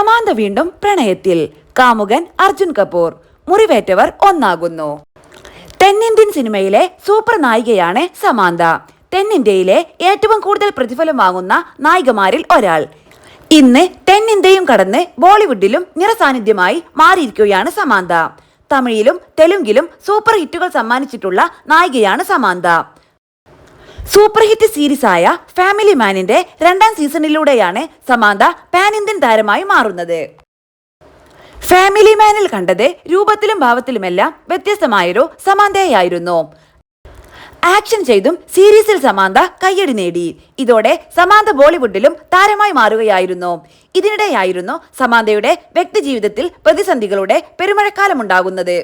സമാന്ത വീണ്ടും പ്രണയത്തിൽ. കാമുകൻ അർജുൻ കപൂർ. മുറിവേറ്റവർ ഒന്നാകുന്നു. തെന്നിന്ത്യൻ സിനിമയിലെ സൂപ്പർ നായികയാണ് സമാന്ത. തെന്നിന്ത്യയിലെ ഏറ്റവും കൂടുതൽ പ്രതിഫലം വാങ്ങുന്ന നായികമാരിൽ ഒരാൾ. ഇന്ന് തെന്നിന്ത്യയും കടന്ന് ബോളിവുഡിലും നിറസാന്നിധ്യമായി മാറിയിരിക്കുകയാണ് സമാന്ത. തമിഴിലും തെലുങ്കിലും സൂപ്പർ ഹിറ്റുകൾ സമ്മാനിച്ചിട്ടുള്ള നായികയാണ് സമാന്ത. സൂപ്പർ ഹിറ്റ് സീരീസായ ഫാമിലി മാനിന്റെ രണ്ടാം സീസണിലൂടെയാണ് സമാന്ത പാൻ ഇന്ത്യൻ താരമായി മാറുന്നത്. ഫാമിലി മാനിൽ കണ്ടത് രൂപത്തിലും ഭാവത്തിലുമെല്ലാം വ്യത്യസ്തമായൊരു സമാന്തയായിരുന്നു. ആക്ഷൻ ചെയ്തും സീരീസിൽ സമാന്ത കയ്യടി നേടി. ഇതോടെ സമാന്ത ബോളിവുഡിലും താരമായി മാറുകയായിരുന്നു. ഇതിനിടെയായിരുന്നു സമാന്തയുടെ വ്യക്തിജീവിതത്തിൽ പ്രതിസന്ധികളുടെ പെരുമഴക്കാലമുണ്ടാകുന്നത്.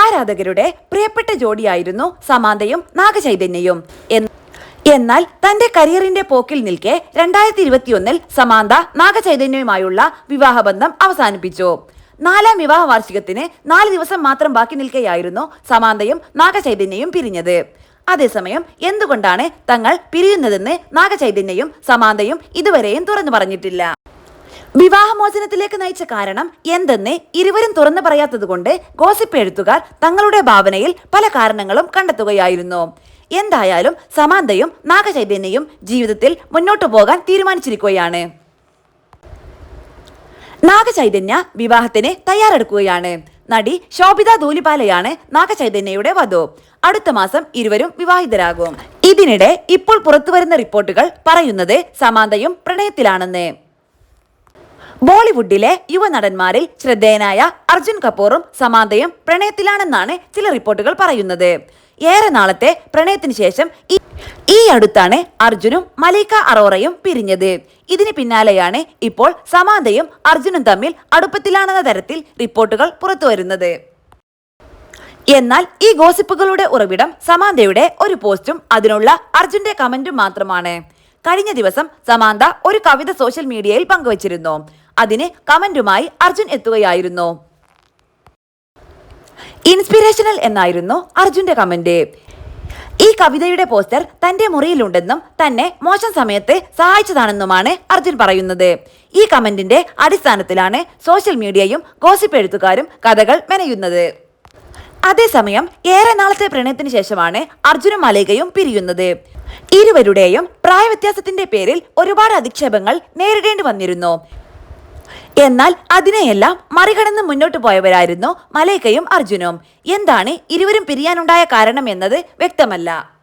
ആരാധകരുടെ പ്രിയപ്പെട്ട ജോഡിയായിരുന്നു സമാന്തയും നാഗചൈതന്യയും. എന്നാൽ തന്റെ കരിയറിന്റെ പോക്കിൽ നിൽക്കെ രണ്ടായിരത്തി ഇരുപത്തിയൊന്നിൽ സമാന്ത നാഗചൈതന്യവുമായുള്ള വിവാഹബന്ധം അവസാനിപ്പിച്ചു. നാലാം വിവാഹ വാർഷികത്തിന് നാല് ദിവസം മാത്രം ബാക്കി നിൽക്കെയായിരുന്നു സമാന്തയും നാഗചൈതന്യയും പിരിഞ്ഞത്. അതേസമയം എന്തുകൊണ്ടാണ് തങ്ങൾ പിരിയുന്നതെന്ന് നാഗചൈതന്യയും സമാന്തയും ഇതുവരെയും തുറന്നു പറഞ്ഞിട്ടില്ല. വിവാഹമോചനത്തിലേക്ക് നയിച്ച കാരണം എന്തെന്ന് ഇരുവരും തുറന്നു പറയാത്തതുകൊണ്ട് ഗോസിപ്പ് എഴുത്തുകാർ തങ്ങളുടെ ഭാവനയിൽ പല കാരണങ്ങളും കണ്ടെത്തുകയായിരുന്നു. എന്തായാലും സമാന്തയും നാഗചൈതന്യയും ജീവിതത്തിൽ മുന്നോട്ടു പോകാൻ തീരുമാനിച്ചിരിക്കുകയാണ്. നാഗചൈതന്യ വിവാഹത്തിന് തയ്യാറെടുക്കുകയാണ്. നടി ശോഭിത ധൂലിപാലയാണ് നാഗചൈതന്യയുടെ വധു. അടുത്ത മാസം ഇരുവരും വിവാഹിതരാകും. ഇതിനിടെ ഇപ്പോൾ പുറത്തുവരുന്ന റിപ്പോർട്ടുകൾ പറയുന്നത് സമാന്തയും പ്രണയത്തിലാണെന്ന്. ബോളിവുഡിലെ യുവനടന്മാരിൽ ശ്രദ്ധേയനായ അർജുൻ കപൂറും സമാന്തയും പ്രണയത്തിലാണെന്നാണ് ചില റിപ്പോർട്ടുകൾ പറയുന്നത്. ഏറെ നാളത്തെ പ്രണയത്തിന് ശേഷം ഈ- അടുത്താണ് അർജുനും മലൈക്ക അറോറയും പിരിഞ്ഞത്. ഇതിന് പിന്നാലെയാണ് ഇപ്പോൾ സമാന്തയും അർജുനും തമ്മിൽ അടുപ്പത്തിലാണെന്ന തരത്തിൽ റിപ്പോർട്ടുകൾ പുറത്തു വരുന്നത്. എന്നാൽ ഈ ഗോസിപ്പുകളുടെ ഉറവിടം സമാന്തയുടെ ഒരു പോസ്റ്റും അതിനുള്ള അർജുന്റെ കമന്റും മാത്രമാണ്. കഴിഞ്ഞ ദിവസം സമാന്ത ഒരു കവിത സോഷ്യൽ മീഡിയയിൽ പങ്കുവച്ചിരുന്നു. അതിന് കമന്റുമായി അർജുൻ എത്തുകയായിരുന്നു. ഇൻസ്പിറേഷണൽ എന്നായിരുന്നു അർജുന്റെ കമന്റ്. ഈ കവിതയുടെ പോസ്റ്റർ തന്റെ മുറിയിലുണ്ടെന്നും തന്നെ മോശം സമയത്ത് സഹായിച്ചതാണെന്നുമാണ് അർജുൻ പറയുന്നത്. ഈ കമന്റിന്റെ അടിസ്ഥാനത്തിലാണ് സോഷ്യൽ മീഡിയയും ഗോസിപ്പ് എഴുത്തുകാരും കഥകൾ മെനയുന്നത്. അതേസമയം ഏറെ നാളത്തെ പ്രണയത്തിന് ശേഷമാണ് അർജുനും മലേകയും പിരിയുന്നത്. ഇരുവരുടെയും പ്രായവ്യത്യാസത്തിന്റെ പേരിൽ ഒരുപാട് അധിക്ഷേപങ്ങൾ നേരിടേണ്ടി വന്നിരുന്നു. എന്നാൽ അതിനെയെല്ലാം മറികടന്ന് മുന്നോട്ട് പോയവരായിരുന്നു മലൈക്കയും അർജുനും. എന്താണ് ഇരുവരും പിരിയാനുണ്ടായ കാരണം എന്നത് വ്യക്തമല്ല.